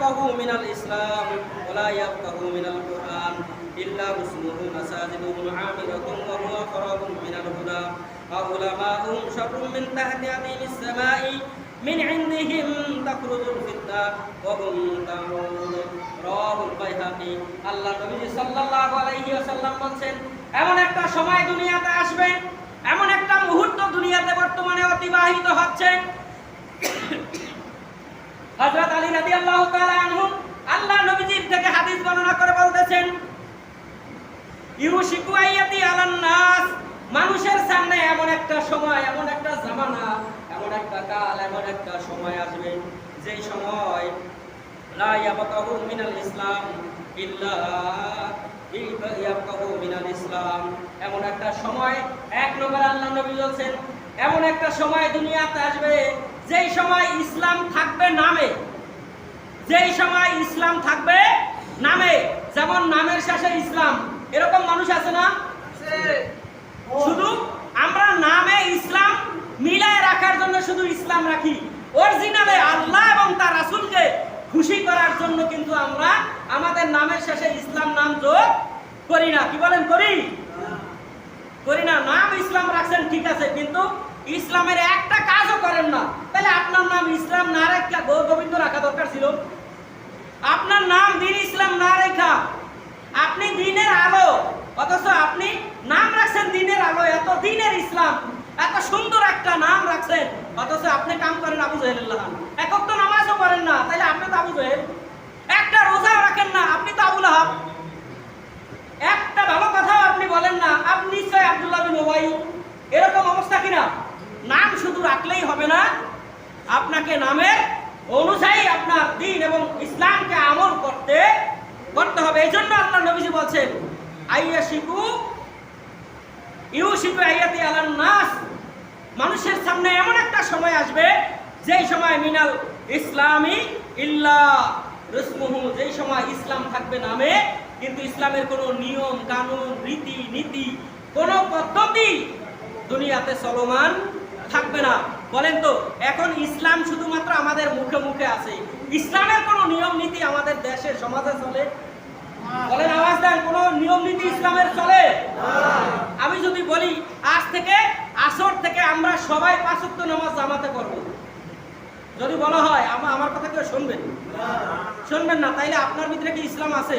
ইয়াফকাহু মিনাল ইসলাম ওয়ালা ইয়াফকাহু মিনাল কুরআন ইল্লা মুসলিমু মাসাজিদুহুম আমিরাতুন ওয়া হুয়া খরাবুন মিনাল হুদা ওয়া উলামাউহুম শাররুম মিন তাহতি আদিমিস সামাই মিন ইনদিহিম তাখরুজুল ফিতনা ওয়া হুম রাহুল বাইহাকি আল্লাহ নবী সাল্লাল্লাহু আলাইহি ওয়াসাল্লাম বলেন এমন একটা সময় দুনিয়াতে আসবে, এমন একটা মুহূর্ত দুনিয়াতে বর্তমানে অতিবাহিত হচ্ছে হযরত আলী রাদিয়াল্লাহু তাআলা আনহু আল্লাহ নবীজির থেকে হাদিস বর্ণনা করে বলতেছেন, ইউশিকু আইয়াতি আলান নাস মানুষের সামনে এমন একটা সময়, এমন একটা জামানা, এমন একটা কাল, এমন একটা সময় আসবে, যেই সময় লা ইয়াবকাহু মিনাল ইসলাম ইল্লা ইয়াবকাহু মিনাল ইসলাম। এমন একটা সময়, এক নম্বর আল্লাহ নবী বলছেন, এমন একটা সময় দুনিয়াতে আসবে যেই সময় ইসলাম থাকবে নামে, যেই সময় ইসলাম থাকবে নামে, যেমন নামের শেষে ইসলাম, এরকম মানুষ আছে না? শুধু আমরা নামে ইসলাম মিলায় রাখার জন্য শুধু ইসলাম রাখি। অরিজিনালে আল্লাহ এবং তার রাসূলকে খুশি করার জন্য কিন্তু আমরা আমাদের নামের শেষে ইসলাম নাম যোগ করি না। কি বলেন, করি? করি না, নাম ইসলাম রাখছেন, ঠিক আছে, কিন্তু ইসলামের একটা কাজও করেন না। তাহলে আপনার নাম ইসলাম না রেখা গোবিন্দ রাখা দরকার ছিল? আপনার নাম দিন ইসলাম না রেখা। আপনি দিনের আলো, অথচ আপনি নাম রাখছেন দিনের আলো, এত দিনের ইসলাম, এত সুন্দর একটা নাম রাখছেন, অথচ আপনি কাম করেন আবু জাহেল্লাহ একক তো নামাজও করেন না তাহলে আপনি তো আবু জাহেল একটা রোজাও রাখেন না আপনি তো আবুল আহাব একটা ভালো কথাও আপনি বলেন না আপনি নিশ্চয় আব্দুল্লাহ এরকম অবস্থা কিনা? নাম শুধু রাখলেই হবে না, আপনাকে নামের অনুযায়ী আপনার দিন এবং ইসলামকে আমল করতে করতে হবে। এই জন্য আল্লাহ নবীজি বলছেন আইয়া শিখু ইউ শিখু আইয়াতি আলান নাস। মানুষের সামনে এমন একটা সময় আসবে, যেই সময় মিনাল ইসলামী ইল্লা রসমুহু, যেই সময় ইসলাম থাকবে নামে, কিন্তু ইসলামের কোনো নিয়ম, কানুন, রীতি, নীতি কোনো পদ্ধতি দুনিয়াতে চলমান থাকবে না। বলেন তো এখন ইসলাম শুধুমাত্র আমাদের মুখে মুখে আছে। ইসলামের কোনো নিয়ম নীতি আমাদের দেশে সমাজে চলে? বলেন আওয়াজ দেন কোনো নিয়ম নীতি ইসলামের চলে? আমি যদি বলি আজ থেকে আসর থেকে আমরা সবাই পাঁচক্ত নামাজ জামাতে করব যদি বলা হয় আমার আমার কথা কেউ শুনবেন? শুনবেন না তাইলে আপনার ভিতরে কি ইসলাম আছে?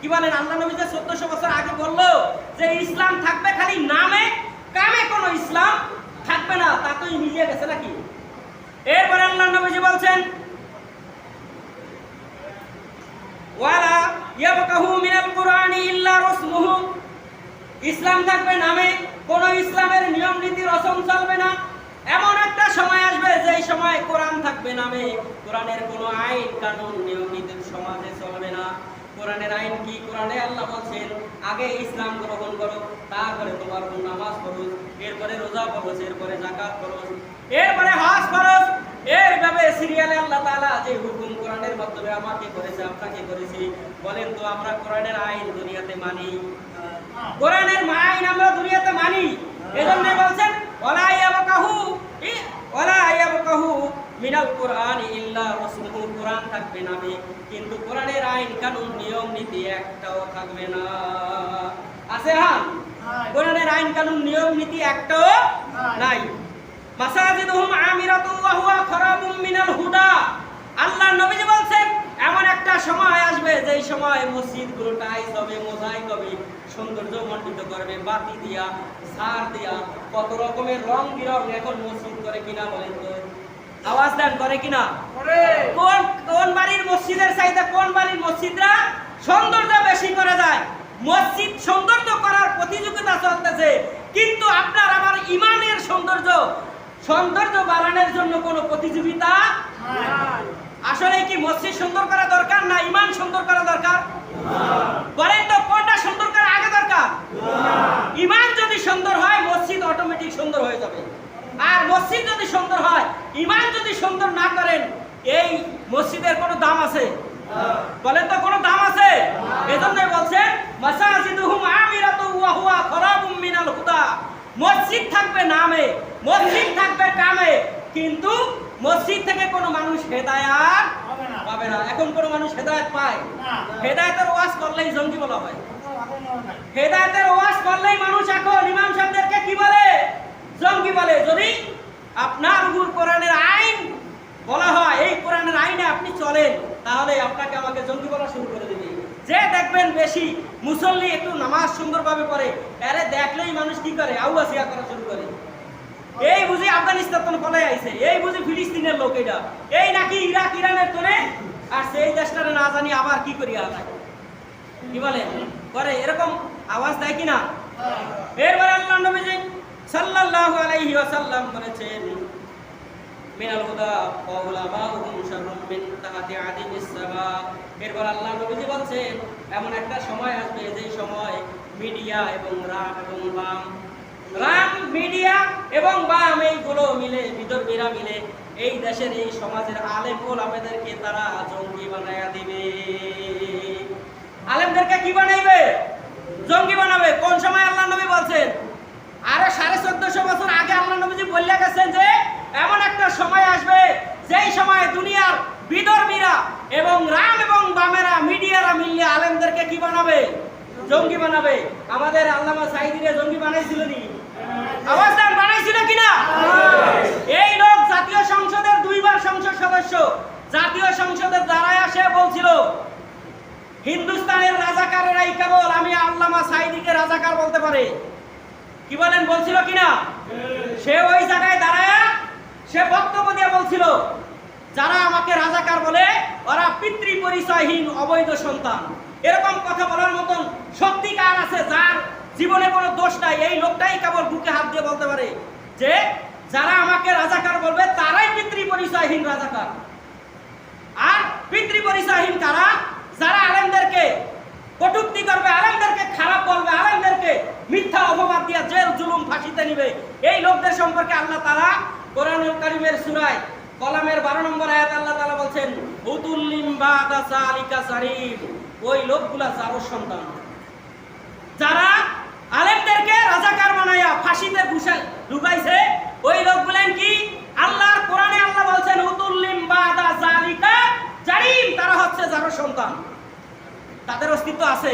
কি বলেন আল্লাহ নবী যে চোদ্দশো বছর আগে বলল থাকবে খালি নামে, কামে কোনো ইসলাম থাকবে না, তা তো মিলিয়ে গেছে নাকি? এরপরে আল্লাহ নবীজি বলছেন, ওয়ালা ইয়াবকাহু মিনাল ইল্লা রাসমুহু ইসলাম থাকবে নামে, কোন ইসলামের নিয়ম নীতি রসম চলবে না। এমন একটা সময় আসবে, যেই সময় কোরআন থাকবে নামে। কোরআনের কোনো আইন, কানুন নিয়ম নীতি সমাজে চলবে না। কোরআনের আইন কি? কোরআনে আল্লাহ বলছেন, আগে ইসলাম গ্রহণ করো। তারপরে তোমার কোন নামাজ খরচ এরপরে রোজা খরচ এরপরে জাকাত খরচ এরপরে হজ খরচ এইভাবে সিরিয়ালে আল্লাহ তাআলা যে হুকুম কোরআনের মাধ্যমে আমাকে করেছে আপনাকে করেছি বলেন তো আমরা কোরআনের আইন দুনিয়াতে মানি? কোরআনের আইন আমরা দুনিয়াতে মানি। এজন্য বলছেন ওয়ালা ইয়াবকাহু ই- ইয়াবকাহু মিনাল কোরআন ইল্লা রাসূলুহু কোরআন থাকবে নামে কিন্তু কোরআনের আইন কানুন নিয়ম নীতি একটাও থাকবে না। আছে হ্যাঁ কোরআনের আইন কানুন নিয়ম নীতি একটাও নাই। মাসাজিদুহুম আমিরাতুন ওয়া হুয়া খারাবুম মিনাল হুদা। আল্লাহ নবীজি বলছেন এমন একটা সময় আসবে যেই সময় মসজিদগুলো টাইস হবে মোজাইক হবে সৌন্দর্য মণ্ডিত করবে বাতি দিয়া ঝাড় দিয়া কত রকমের রং বিরং এখন মসজিদ করে কিনা বলেন তো? আওয়াজ দেন করে কিনা? কোন কোন বাড়ির মসজিদের চাইতে কোন বাড়ির মসজিদরা সৌন্দর্য বেশি করে যায়? মসজিদ সৌন্দর্য করার প্রতিযোগিতা চলতেছে। কিন্তু আপনার আমার ইমানের সৌন্দর্য সৌন্দর্য বাড়ানোর জন্য কোনো প্রতিযোগিতা আসলে কি মসজিদ সুন্দর করা দরকার না ইমান সুন্দর করা দরকার? বলেন তো কোনটা সুন্দর করা আগে দরকার? ইমান যদি সুন্দর হয়, মসজিদ অটোমেটিক সুন্দর হয়ে যাবে। আর মসজিদ যদি সুন্দর হয়, ইমান যদি সুন্দর না করেন, এই মসজিদের কোনো দাম আছে? বলেন তো, কোনো দাম আছে? এজন্য বলছেন মাসাজিদুহুম আমিরাতু ওয়া হুয়া খারাবুম মিনাল হুদা। মসজিদ থাকবে নামে মসজিদ থাকবে কামে কিন্তু মসজিদ থেকে কোনো মানুষ হেদায়াত পাবে বামেরা এখন কোনো মানুষ হেদায়েত পায়? হেদায়েতের ওয়াজ করলেই জঙ্গি বলা হয়। হেদায়েতের ওয়াজ করলেই মানুষ এখন ইমাম সাহেবদেরকে কি বলে? জঙ্গি বলে। যদি আপনার উপর কোরআনের আইন বলা হয় এই কোরআনের আইনে আপনি চলেন তাহলে আপনাকে আমাকে জঙ্গি বলা শুরু করে দিবে। যে দেখবেন বেশি মুসল্লি একটু নামাজ সুন্দরভাবে পড়ে, আরে দেখলেই মানুষ কি করে? আউয়াসিয়া করা শুরু করে। এই বুঝি আফগানিস্তান ফলে আইছে, এই বুঝি ফিলিস্তিনের লোক এটা। এই নাকি ইরাক, ইরানের তোরে আর সেই দেশটারে না জানি আবার কি করিয়া থাকে কি বলে? করে, এরকম আওয়াজ দেয় কিনা? এরপরে আল্লাহ নবীজি সাল্লাল্লাহু আলাইহি ওয়াসাল্লাম বলেছেন ওয়া উলামাউহুম শাররুম মিন তাহাতি আদিমিস সামা এরপর আল্লাহ নবীজি বলছেন, এমন একটা সময় আসবে সময় মিডিয়া এবং রাম এবং বাম রাম মিডিয়া এবং বাম, এইগুলো মিলে মিলে এই দেশের এই সমাজের আলেম ওলামাদেরকে তারা জঙ্গি দিবে। আলেমদেরকে কি বানাইবে? জঙ্গি বানাবে। কোন সময় আল্লাহ নবী বলছেন? আরও সাড়ে চোদ্দশো বছর আগে আল্লাহ নবীজি বললে গেছেন যে, এমন একটা সময় আসবে যেই সময় দুনিয়ার বিদর্মীরা এবং রাম এবং বামেরা মিডিয়ারা মিলিয়ে আলেমদেরকে কি বানাবে? জঙ্গি বানাবে। আমাদের আল্লামা সাইদিরে জঙ্গি বানাইছিল নি দেন, বানাইছিল কিনা? এই লোক জাতীয় সংসদের দুইবার সংসদ সদস্য। জাতীয় সংসদের দাঁড়ায় আসে, বলছিল, হিন্দুস্তানের রাজাকারেরাই কেবল আমি আল্লামা সাইদিকে রাজাকার বলতে পারে। কি বলেন, বলছিল কিনা? সে ওই জায়গায় দাঁড়ায় সে বক্তব্য দিয়ে বলছিল যারা আমাকে রাজাকার বলে, ওরা পিতৃ পরিচয়হীন অবৈধ সন্তান। এরকম কথা বলার মতন সত্যিকার আছে, যার জীবনে কোনো দোষ নাই। এই লোকটাই কেবল বুকে হাত দিয়ে বলতে পারে যে, যারা আমাকে রাজাকার বলবে, তারাই পিতৃ পরিচয়হীন রাজাকার। আর পিতৃ পরিচয়হীন কারা? যারা আলেমদেরকে কটুক্তি করবে, আলেমদেরকে খারাপ বলবে, আলেমদেরকে মিথ্যা অপবাদ দিয়া জেল, জুলুম, ফাঁসিতে নিবে। এই লোকদের সম্পর্কে আল্লাহ তারা কোরআনুল করিমের সূরায় কলামের 12 নম্বর আয়াত আল্লাহ তালা বলছেন উতুল্লিম বাদা সালিকা সারিম ওই লোকগুলা যারো সন্তান। যারা আলেমদেরকে রাজাকার বানাইয়া ফাঁসিতে ঘুষায় ঢুকাইছে ওই লোকগুলেন কি? আল্লাহর কোরআনে আল্লাহ বলছেন উতুল্লিম বাদা জালিকা জারিম তারা হচ্ছে যারো সন্তান। তাদের অস্তিত্ব আছে।